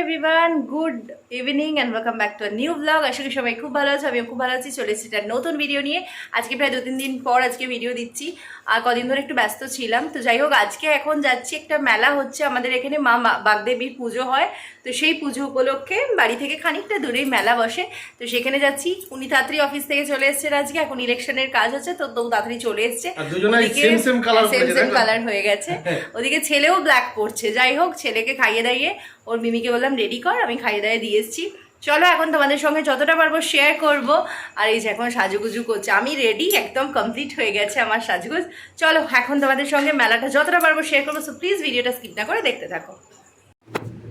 Everyone good evening and welcome back to new blog আশা করি সবাই খুব ভালো আছে আমিও খুব ভালো আছি। চলে এসেছি একটা নতুন ভিডিও নিয়ে। আজকে প্রায় দু তিন দিন পর আজকে ভিডিও দিচ্ছি। আর কদিন ধরে একটু ব্যস্ত ছিলাম। তো যাই হোক আজকে এখন যাচ্ছি একটা মেলা হচ্ছে। আমাদের এখানে মা বাগদেবীর পুজো হয়। তো সেই পুজো উপলক্ষে বাড়ি থেকে খানিকটা দূরেই মেলা বসে। তো সেখানে যাচ্ছি। উনি তাড়াতাড়ি অফিস থেকে চলে এসেছেন আজকে। এখন ইলেকশনের কাজ হচ্ছে। তো তো তাড়াতাড়ি চলে এসছে। সেম সেম কালার হয়ে গেছে ওদিকে ছেলেও ব্ল্যাক পরছে। যাই হোক ছেলেকে খাইয়ে দাইয়ে। ওর মিমিকে বললাম রেডি কর আমি খাইয়ে দাইয়ে দিয়ে এসেছি। চলো এখন তোমাদের সঙ্গে যতটা পারব শেয়ার করব। আর এই যে এখন সাজুগুজু করছে। আমি রেডি একদম কমপ্লিট হয়ে গেছে আমার সাজুগুজ। চলো এখন তোমাদের সঙ্গে মেলাটা যতটা পারব শেয়ার করব। সো প্লিজ ভিডিওটা স্কিপ না করে দেখতে থাকো।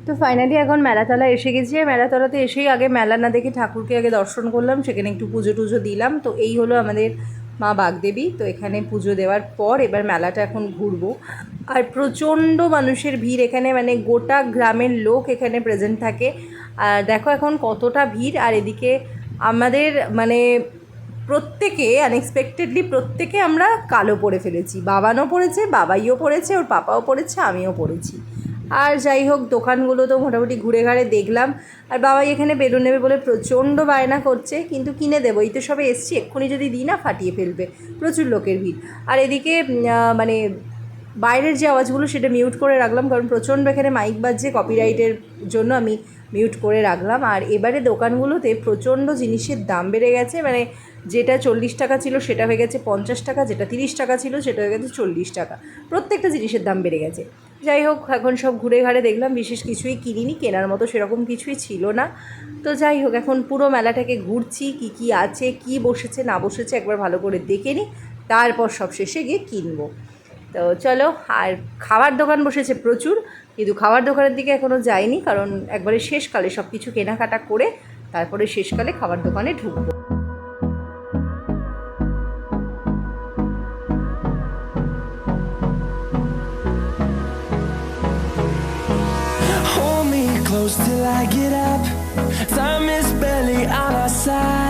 তো ফাইনালি এখন মেলাতলা এসে গেছি। মেলাতলাতে এসেই আগে মেলা না দেখে ঠাকুরকে আগে দর্শন করলাম। সেখানে একটু পুজো টুজো দিলাম। তো এই হলো আমাদের মা বাগদেবী। তো এখানে পুজো দেওয়ার পর এবার মেলাটা এখন ঘুরবো। আর প্রচণ্ড মানুষের ভিড় এখানে। মানে গোটা গ্রামের লোক এখানে প্রেজেন্ট থাকে। আর দেখো এখন কতটা ভিড়, আর এদিকে আমাদের মানে প্রত্যেকে আনএক্সপেক্টেডলি প্রত্যেকে আমরা কালো পরে ফেলেছি। বাবানও পড়েছে, বাবাইও পড়েছে, ওর পাপাও পড়েছে, আমিও পড়েছি। আর যাই হোক, দোকানগুলো তো মোটামুটি ঘুরে ঘাড়ে দেখলাম। আর বাবাই এখানে বেলুন নেবে বলে প্রচণ্ড বায়না করছে, কিন্তু কিনে দেবো, এই তো সবে এসছি, এক্ষুনি যদি দিই না, ফাটিয়ে ফেলবে। প্রচুর লোকের ভিড়। আর এদিকে মানে বাইরের যে আওয়াজগুলো সেটা মিউট করে রাখলাম, কারণ প্রচণ্ড এখানে মাইক বাজছে কপিরাইটের জন্য আমি মিউট করে রাখলাম। আর এবারে দোকানগুলোতে প্রচণ্ড জিনিসের দাম বেড়ে গেছে মানে যেটা চল্লিশ টাকা ছিল সেটা হয়ে গেছে পঞ্চাশ টাকা, যেটা তিরিশ টাকা ছিল সেটা হয়ে গেছে চল্লিশ টাকা। প্রত্যেকটা জিনিসের দাম বেড়ে গেছে। যাই হোক, এখন সব ঘুরে ঘাড়ে দেখলাম, বিশেষ কিছুই কিনিনি, কেনার মতো সেরকম কিছুই ছিল না। তো যাই হোক, এখন পুরো মেলাটাকে ঘুরছি, কি কি আছে, কি বসেছে, না বসেছে একবার ভালো করে দেখে নিই, তারপর সব শেষে গিয়ে কিনবো। তো চলো, আর খাবার দোকান বসেছে প্রচুর, কিন্তু খাবার দোকানের দিকে এখনও যাইনি, কারণ একবারে শেষকালে সব কিছু কেনাকাটা করে তারপরে শেষকালে খাবার দোকানে ঢুকবো till I get up. Time is barely on our side.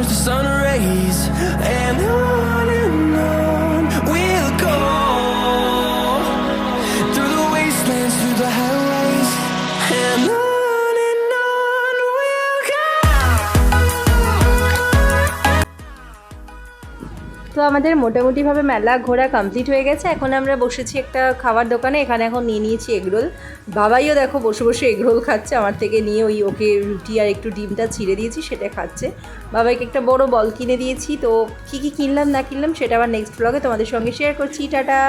catch the sun rays. তো আমাদের মোটামুটিভাবে মেলা ঘোরা কমপ্লিট হয়ে গেছে। এখন আমরা বসেছি একটা খাবার দোকানে, এখানে এখন নিয়ে নিয়েছি এগরোল বাবাইও দেখো বসে বসে এগরোল খাচ্ছে, আমার থেকে নিয়ে ওই ওকে রুটি আর একটু ডিমটা ছিঁড়ে দিয়েছি, সেটা খাচ্ছে। বাবাইকে একটা বড় বল কিনে দিয়েছি, তো কী কী কিনলাম না কিনলাম সেটা আবার নেক্সট ব্লগে তোমাদের সঙ্গে শেয়ার করছি, টাটা!